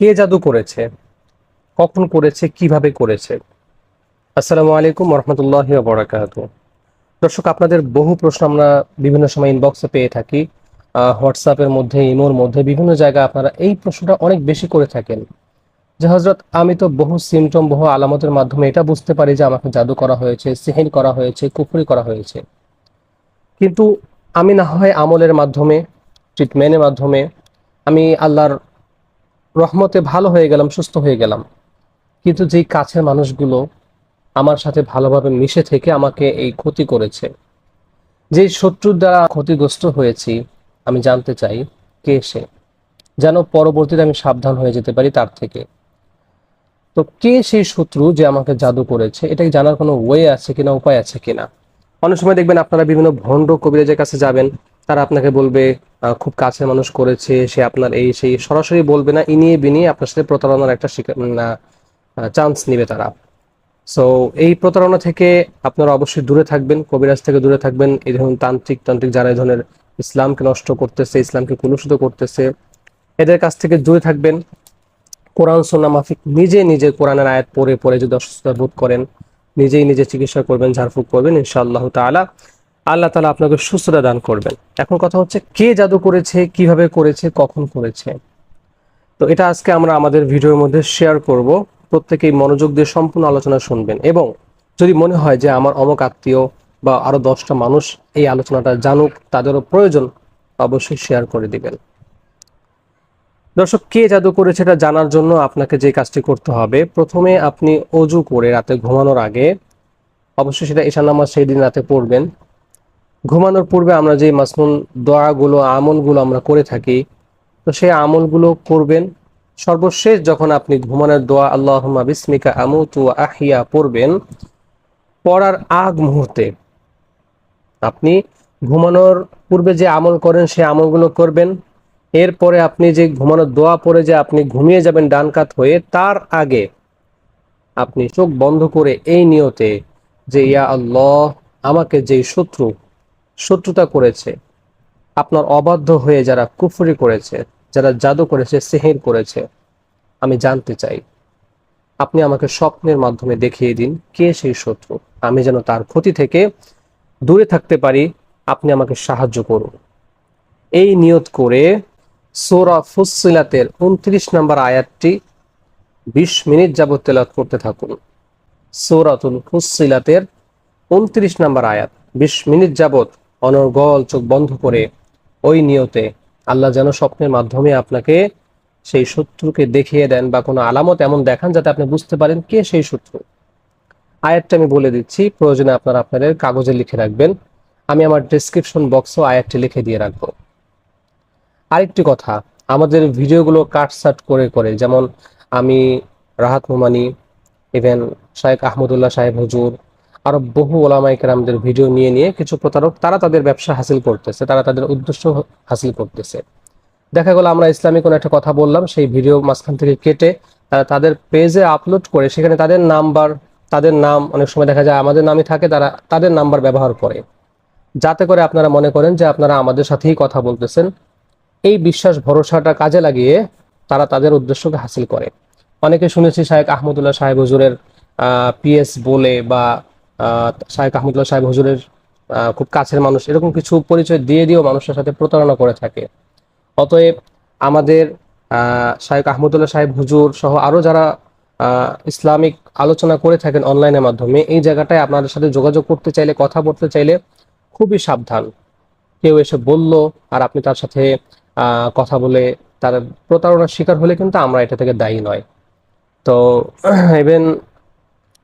কে জাদু করেছে? কখন করেছে? কীভাবে করেছে? আসসালামু আলাইকুম রহমতুল্লাহ বরাকাত দর্শক, আপনাদের বহু প্রশ্ন আমরা বিভিন্ন সময় ইনবক্সে পেয়ে থাকি। হোয়াটসঅ্যাপের মধ্যে, ইমোর মধ্যে, বিভিন্ন জায়গায় আপনারা এই প্রশ্নটা অনেক বেশি করে থাকেন। যে হজরত আমি তো বহু সিমটম বহু আলামতের মাধ্যমে এটা বুঝতে পারি যে আমাকে জাদু করা হয়েছে সিহিন করা হয়েছে, কুফরি করা হয়েছে। কিন্তু আমি না হয় আমলের মাধ্যমে ট্রিটমেন্টের মাধ্যমে, আমি আল্লাহর রহমতে ভালো হয়ে গেলাম, সুস্থ হয়ে গেলাম। কিন্তু যেই কাছের মানুষগুলো আমার সাথে ভালোভাবে মিশে থেকে আমাকে এই ক্ষতি করেছে, যেই শত্রুর দ্বারা ক্ষতিগ্রস্ত হয়েছি, আমি জানতে চাই কে সে, যেন পরবর্তীতে আমি সাবধান হয়ে যেতে পারি তার থেকে। তো কে সেই শত্রু যে আমাকে জাদু করেছে, এটা কি জানার কোনো ওয়ে আছে কিনা, উপায় আছে কিনা? অনেক সময় দেখবেন আপনারা বিভিন্ন ভণ্ড কবিরাজের কাছে যাবেন তারা আপনাকে বলবে খুব কাছের মানুষ করেছে, সে আপনার এই সেই সরাসরি বলবে না, ইনিয়ে বিনিয়ে আপনার সাথে প্রতারণার একটা চান্স নিবে তারা। সো এই প্রতারণা থেকে আপনারা অবশ্যই দূরে থাকবেন, কবিরাজ থেকে দূরে থাকবেন। এই ধরুন তান্ত্রিক তান্ত্রিক যারা এই ধরনের ইসলামকে নষ্ট করতেছে, ইসলামকে কলুষিত করতেছে, এদের কাছ থেকে দূরে থাকবেন। কোরআন সোনা মাফিক নিজে নিজে কোরআনের আয়াত পড়ে পড়ে যদি অসুস্থতা বোধ করেন, নিজেই নিজে চিকিৎসা করবেন, ঝাড়ফুঁক করবেন, ইনশাআল্লাহ তাআলা। আল্লাহ তালা আপনাকে সুস্থতা দান করবেন। এখন কথা হচ্ছে, কে জাদু করেছে, কীভাবে করেছে, কখন করেছে? তো এটা আজকে আমরা আমাদের ভিডিওর মধ্যে শেয়ার করব। প্রত্যেকেই মনোযোগ দিয়ে সম্পূর্ণ আলোচনা শুনবেন এবং যদি মনে হয় যে আমার অমক আত্মীয় বা আরও দশটা মানুষ এই আলোচনাটা জানুক, তাদেরও প্রয়োজন, অবশ্যই শেয়ার করে দিবেন। দর্শক, কে জাদু করেছে এটা জানার জন্য আপনাকে যে কাজটি করতে হবে, প্রথমে আপনি অজু করে রাতে ঘুমানোর আগে অবশ্যই সেটা ঈশান নামাজ সেই দিন রাতে পড়বেন। ঘুমানোর পূর্বে আমরা যে মাসনুন দোয়াগুলো, আমলগুলো আমরা করে থাকি, তো সেই আমলগুলো করবেন। সর্বশেষ যখন আপনি ঘুমানোর দোয়া আল্লাহ বিসমিকা আমুতু আহিয়া পড়বেন, পড়ার আগ মুহূর্তে আপনি ঘুমানোর পূর্বে যে আমল করেন, সেই আমলগুলো করবেন। এরপরে আপনি যে ঘুমানোর দোয়া পড়ে যে আপনি ঘুমিয়ে যাবেন ডান কাত হয়ে, তার আগে আপনি চোখ বন্ধ করে এই নিয়তে যে, ইয়া আল্লাহ, আমাকে যেই শত্রু শত্রুতা করেছে, আপনার অবাধ্য হয়ে যারা কুফরি করেছে, যারা জাদু করেছে, সেহের করেছে, আমি জানতে চাই। আপনি আমাকে স্বপ্নের মাধ্যমে দেখিয়ে দিন, কে সেই শত্রু? আমি যেন তার ক্ষতি থেকে দূরে থাকতে পারি, আপনি আমাকে সাহায্য করুন। এই নিয়ত করে সোরা ফুসিলাতের উনত্রিশ নম্বর আয়াতটি বিশ মিনিট যাবত তেলাত করতে থাকুন। সৌরাতুল ফুসিলাতের উনত্রিশ নম্বর আয়াত, বিশ মিনিট যাবত অনর্গল চোখ বন্ধ করে ওই নিয়তে আল্লাহ যেন স্বপ্নের মাধ্যমে আপনাকে সেই শত্রুকে দেখিয়ে দেন বা কোনো আলামত এমন দেখান যাতে আপনি বুঝতে পারেন কে সেই শত্রু। আয়াতটা আমি বলে দিচ্ছি, প্রয়োজনে আপনারা আপনাদের কাগজে লিখে রাখবেন। আমি আমার ডিসক্রিপশন বক্সও আয়াতটি লিখে দিয়ে রাখব। আরেকটি কথা, আমাদের ভিডিওগুলো কাটসাট করে করে, যেমন আমি রাহাত মোমানি ইভেন শাহেক আহমদুল্লাহ সাহেব হুজুর আরও বহু ওলামাইকের আমাদের ভিডিও নিয়ে নিয়ে কিছু প্রতারক, তারা তাদের ব্যবসা হাসিল করতেছে, তারা তাদের উদ্দেশ্য হাসিল করতেছে। দেখা গেল, আমরা ইসলামিক কোনো একটা কথা বললাম, সেই ভিডিও মাঝখান থেকে কেটে তারা তাদের পেজে আপলোড করে, সেখানে তাদের নাম্বার, তাদের নাম, অনেক সময় দেখা যায় আমাদের নামই থাকে, তারা তাদের নাম্বার ব্যবহার করে। যাতে করে আপনারা মনে করেন যে আপনারা আমাদের সাথেই কথা বলতেছেন। এই বিশ্বাস, ভরসাটা কাজে লাগিয়ে তারা তাদের উদ্দেশ্যকে হাসিল করে। অনেকে শুনেছি শাহেক আহমদুল্লাহ সাহেব হুজুরের পিএস বলে বা শাহেক আহমদুল্লাহ সাহেব হুজুরের খুব কাছের মানুষ, এরকম কিছু পরিচয় দিয়ে দিয়েও মানুষের সাথে প্রতারণা করে থাকে। অতএব আমাদের শাহেক আহমদুল্লাহ সাহেব হুজুর সহ আরও যারা ইসলামিক আলোচনা করে থাকেন অনলাইনের মাধ্যমে, এই জায়গাটায় আপনাদের সাথে যোগাযোগ করতে চাইলে, কথা বলতে চাইলে খুবই সাবধান। কেউ এসে বলল আর আপনি তার সাথে কথা বলে তার প্রতারণার শিকার হলে কিন্তু আমরা এটা থেকে দায়ী নয়। তো ইভেন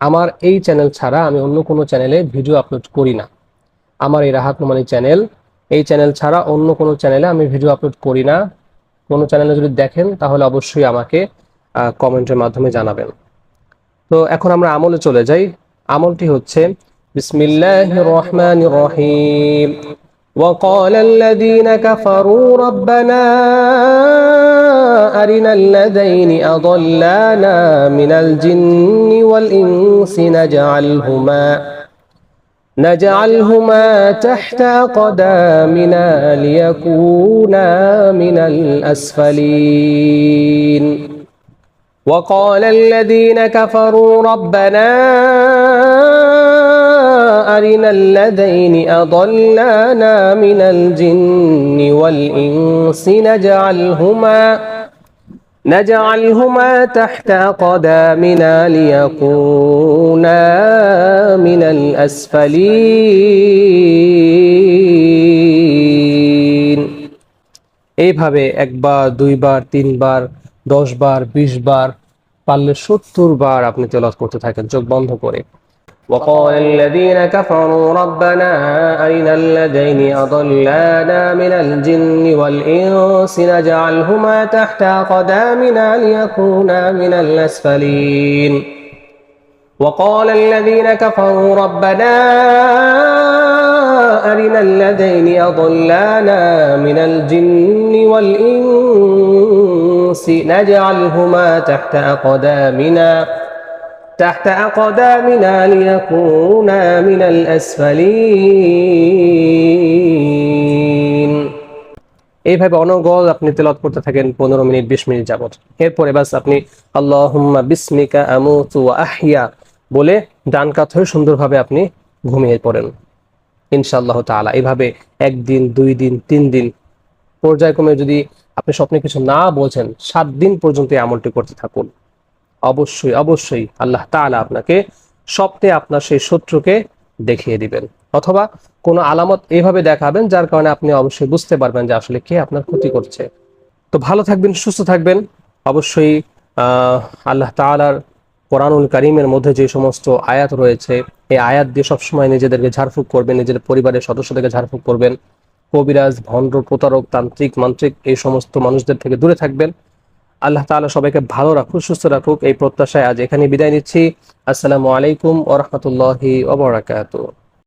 আমার এই চ্যানেল ছাড়া আমি অন্য কোনো চ্যানেলে ভিডিও আপলোড করি না আমার এই রাহাত নোমানি চ্যানেল এই চ্যানেল ছাড়া অন্য কোনো চ্যানেলে আমি ভিডিও আপলোড করি না কোনো চ্যানেলে যদি দেখেন তাহলে অবশ্যই আমাকে কমেন্টের মাধ্যমে জানাবেন তো এখন আমরা আমলে চলে যাই আমলটি হচ্ছে বিসমিল্লাহ রহমান রহিম وقال الذين كفروا ربنا أرنا الذين أضلانا من الجن والإنس نجعلهما نجعلهما تحت قدامنا ليكونا من الأسفلين. وقال الذين كفروا ربنا أرنا الذين أضلانا من الجن والإنس نجعلهما نجعلهما تحت أقدامنا ليكونا من الأسفلين এইভাবে একবার দুইবার তিনবার দশ বার বিশ বার পারলে সত্তর বার আপনি তেলাওয়াত করতে থাকেন চোখ বন্ধ করে وقال الذين كفروا ربنا أرنا الذين أضلانا من الجن والإنس نجعلهما تحت أقدامنا ليكونا من الأسفلين. وقال الذين كفروا ربنا أرنا الذين أضلانا من الجن والإنس نجعلهما تحت أقدامنا تحت أقدامنا ليكونا من الأسفلين এইভাবে অনর্গল আপনি তেলাওয়াত করতে থাকেন পনেরো মিনিট বিশ মিনিট যাবত এরপরে বাস আপনি আল্লাহুম্মা বিসমিকা আমুতু ওয়া আহইয়া বলে ডান কাত হয়ে সুন্দরভাবে আপনি ঘুমিয়ে পড়েন ইনশাআল্লাহ তাআলা এইভাবে একদিন দুই দিন তিন দিন পর্যায়ক্রমে যদি আপনি স্বপ্নে কিছু না বোঝেন সাত দিন পর্যন্ত এই আমলটি করতে থাকুন অবশ্যই অবশ্যই আল্লাহ তাআলা আপনাকে স্বপ্নে আপনার সেই শত্রুকে দেখিয়ে দিবেন। অথবা কোনো আলামত এইভাবে দেখাবেন, যার কারণে আপনি অবশ্যই বুঝতে পারবেন যে আসলে কে আপনার ক্ষতি করছে। তো ভালো থাকবেন, সুস্থ থাকবেন। অবশ্যই আল্লাহ তাআলার কোরআনুল কারিমের মধ্যে যে সমস্ত আয়াত রয়েছে, এই আয়াত দিয়ে সবসময় নিজেদেরকে ঝাড়ফুঁক করবেন নিজেদের পরিবারের সদস্যদেরকে ঝাড়ফুঁক করবেন। কবিরাজ, ভণ্ড, প্রতারক, তান্ত্রিক, মান্ত্রিক, এই সমস্ত মানুষদের থেকে দূরে থাকবেন। আল্লাহ তালা সবাইকে ভালো রাখুক, সুস্থ রাখুক। এই প্রত্যাশায় আজ এখানে বিদায় নিচ্ছি। আসসালামু আলাইকুম ওরহমতুল্লাহি ওবরাকাতুহ